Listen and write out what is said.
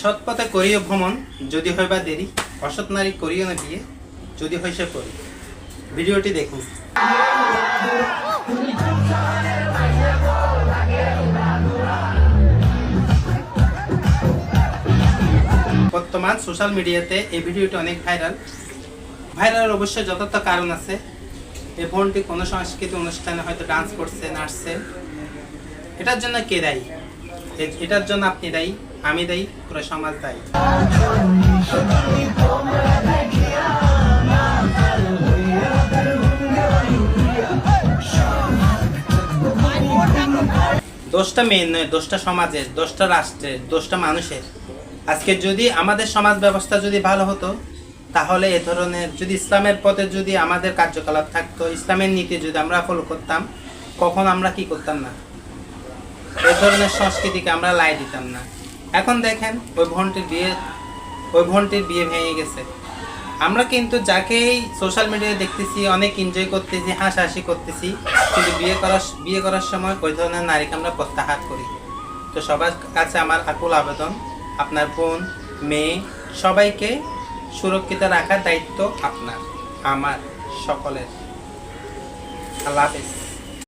সৎ পথে করিও ভ্রমণ, যদি হয় বা দেরি। অসৎ নারী করিও না বিয়ে, যদি হয় সে করি। ভিডিওটি দেখুন। বর্তমান সোশ্যাল মিডিয়াতে এই ভিডিওটি অনেক ভাইরাল ভাইরাল অবশ্যই যথার্থ কারণ আছে। এই বোনটি কোনো সাংস্কৃতিক অনুষ্ঠানে হয়তো ডান্স করছে, নাচছে। এটার জন্য কে দায়ী? এটার জন্য আপনি দায়ী, আমি দায়ী, পুরো সমাজ দায়ী। দোষটা মেয়ের নয়, দোষটা সমাজের, দোষটা রাষ্ট্রের, দোষটা মানুষের। আজকে যদি আমাদের সমাজ ব্যবস্থা যদি ভালো হতো, তাহলে এ ধরনের যদি ইসলামের পথে যদি আমাদের কার্যকলাপ থাকতো, ইসলামের নীতি যদি আমরা ফলো করতাম, কখন আমরা কি করতাম না? এ ধরনের সংস্কৃতিকে আমরা লাই দিতাম না। এখন দেখেন, ওই ভনটির বিয়ে, ওই বোনটির বিয়ে ভেঙে গেছে। আমরা কিন্তু যাকেই সোশ্যাল মিডিয়ায় দেখতেছি, অনেক এনজয় করতেছি, হাসাহাসি করতেছি, কিন্তু বিয়ে করার বিয়ে করার সময় ওই ধরনের নারীকে আমরা প্রত্যাহার করি। তো সবার কাছে আমার আকুল আবেদন, আপনার বোন, মেয়ে, সবাইকে সুরক্ষিত রাখার দায়িত্ব আপনার, আমার সকলের। আল্লাহ হাফেজ।